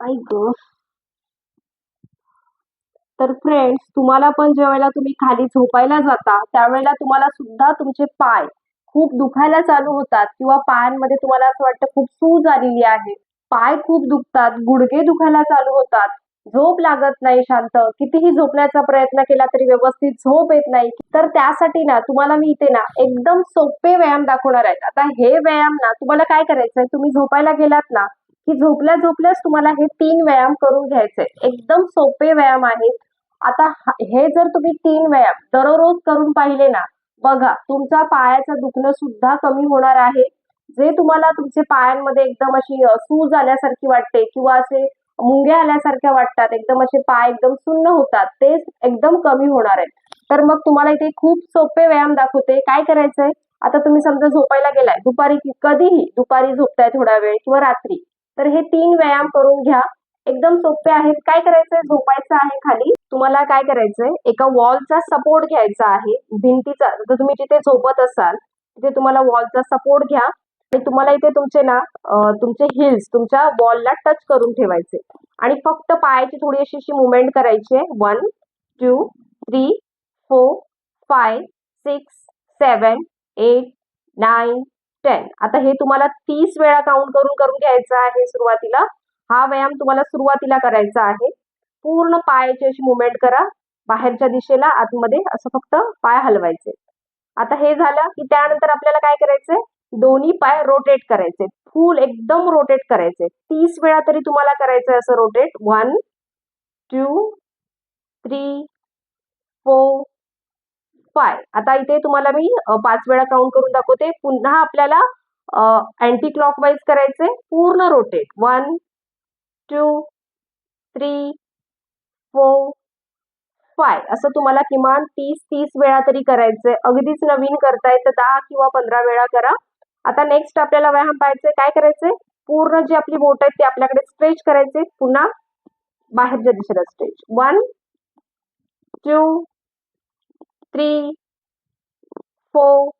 आई ग. तर फ्रेंड्स तुम्हाला पण ज्यावेळेला तुम्ही खाली झोपायला जाता त्यावेळेला तुम्हाला सुद्धा तुमचे पाय खूप दुखायला चालू होतात किंवा पायांमध्ये तुम्हाला असं वाटतं खूप सूज आलेली आहे. पाय खूप दुखतात गुडघे दुखायला चालू होतात. झोप लागत नाही शांत. कितीही झोपण्याचा प्रयत्न केला तरी व्यवस्थित झोप येत नाही. तर त्यासाठी ना तुम्हाला मी इथे ना एकदम सोपे व्यायाम दाखवणार आहेत. आता हे व्यायाम ना तुम्हाला काय करायचंय? तुम्ही झोपायला गेलात ना की झोपल्या झोपल्याच तुम्हाला हे तीन व्यायाम करून घ्यायचे. एकदम सोपे व्यायाम आहेत. आता हे जर तुम्ही तीन व्यायाम दररोज करून पाहिले ना बघा तुमचा पायाचं दुखणं सुद्धा कमी होणार आहे. जे तुम्हाला तुमचे पायांमध्ये एकदम अशी सूज आल्यासारखी वाटते किंवा असे मुंग्या आल्यासारख्या वाटतात एकदम असे पाय एकदम सुन्न होतात ते एकदम कमी होणार आहेत. तर मग तुम्हाला इथे खूप सोपे व्यायाम दाखवते. काय करायचंय? आता तुम्ही समजा झोपायला गेलाय. दुपारी कधीही दुपारी झोपताय थोडा वेळ किंवा रात्री. तर हे तीन व्यायाम करून घ्या. एकदम सोपे आहेत. काय करायचंय? झोपायचं आहे खाली. तुम्हाला काय करायचंय? एका वॉलचा सपोर्ट घ्यायचा आहे. भिंतीचा जर तुम्ही जिथे झोपत असाल तिथे तुम्हाला वॉलचा सपोर्ट घ्या. आणि तुम्हाला इथे तुमचे ना तुमचे हिल्स तुमच्या वॉलला टच करून ठेवायचे. आणि फक्त पायाची थोडी अशी अशी मुवमेंट करायची आहे. One two three four five six seven eight nine ten आता हे तुम्हाला तीस वेळा काउंट करून करून घ्यायचं आहे सुरुवातीला. हा व्यायाम तुम्हाला सुरुवातीला करायचा आहे. पूर्ण पायाची अशी मुवमेंट करा. बाहेरच्या दिशेला आतमध्ये असं फक्त पाय हलवायचे. आता हे झालं की त्यानंतर आपल्याला काय करायचंय? दोन्ही पाय रोटेट करायचे. फुल एकदम रोटेट करायचे. तीस वेळा तरी तुम्हाला करायचंय असं rotate one two three four five. आता इथे तुम्हाला मी पाच वेळा काउंट करून दाखवते. पुन्हा आपल्याला अँटी क्लॉकवाईज करायचे पूर्ण rotate one two three four five असं तुम्हाला किमान तीस तीस वेळा तरी करायचंय. अगदीच नवीन करताय तर दहा किंवा पंधरा वेळा करा. आता नेक्स्ट आपल्याला व्यायाम पाहायचंय. काय करायचंय? पूर्ण जी आपली बोट आहेत ती आपल्याकडे स्ट्रेच करायचे. पुन्हा बाहेरच्या दिशेला stretch one two three four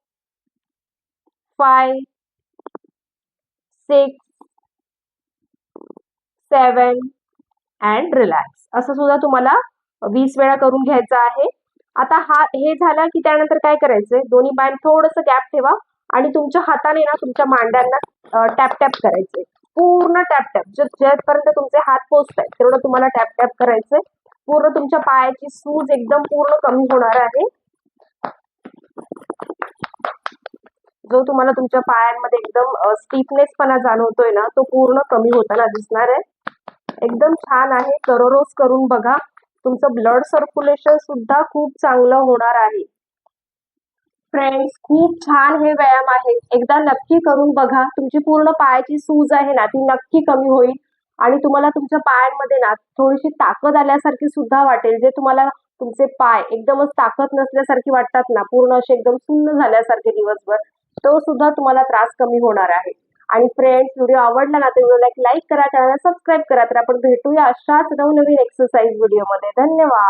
five six seven and relax असं सुद्धा तुम्हाला वीस वेळा करून घ्यायचं आहे. आता हा हे झालं की त्यानंतर काय करायचंय दोन्ही पाय थोडंसं गॅप ठेवा आणि तुमच्या हाताने ना तुमच्या मांड्यांना टॅप टॅप करायचे पूर्ण टॅप टॅप जेपर्यंत तुमचे हात पोचत आहेत तेवढं तुम्हाला टॅप टॅप करायचंय. पूर्ण तुमच्या पायाची सूज एकदम पूर्ण कमी होणार आहे. जो तुम्हाला तुमच्या पायांमध्ये एकदम स्टिफनेसपणा जाणवतोय ना तो पूर्ण कमी होताना दिसणार आहे. एकदम छान आहे. दररोज करून बघा. तुमचं ब्लड सर्क्युलेशन सुद्धा खूप चांगलं होणार आहे. फ्रेंड्स खूप छान हे व्यायाम आहे. एकदा नक्की करून बघा. तुमची पूर्ण पायाची सूज आहे ना ती नक्की कमी होईल. आणि तुम्हाला तुमच्या पायांमध्ये ना थोडीशी ताकद आल्यासारखी सुद्धा वाटेल. जे तुम्हाला तुमचे पाय एकदमच ताकद नसल्यासारखी वाटतात ना पूर्ण असे एकदम सुन्न झाल्यासारखे दिवसभर. तो सुद्धा तुम्हाला त्रास कमी होणार आहे. आणि फ्रेंड्स व्हिडिओ आवडला ना तर व्हिडिओला लाईक करा. चॅनलला सबस्क्राईब करा. तर आपण भेटूया अशाच नवनवीन एक्सरसाइज व्हिडिओमध्ये धन्यवाद.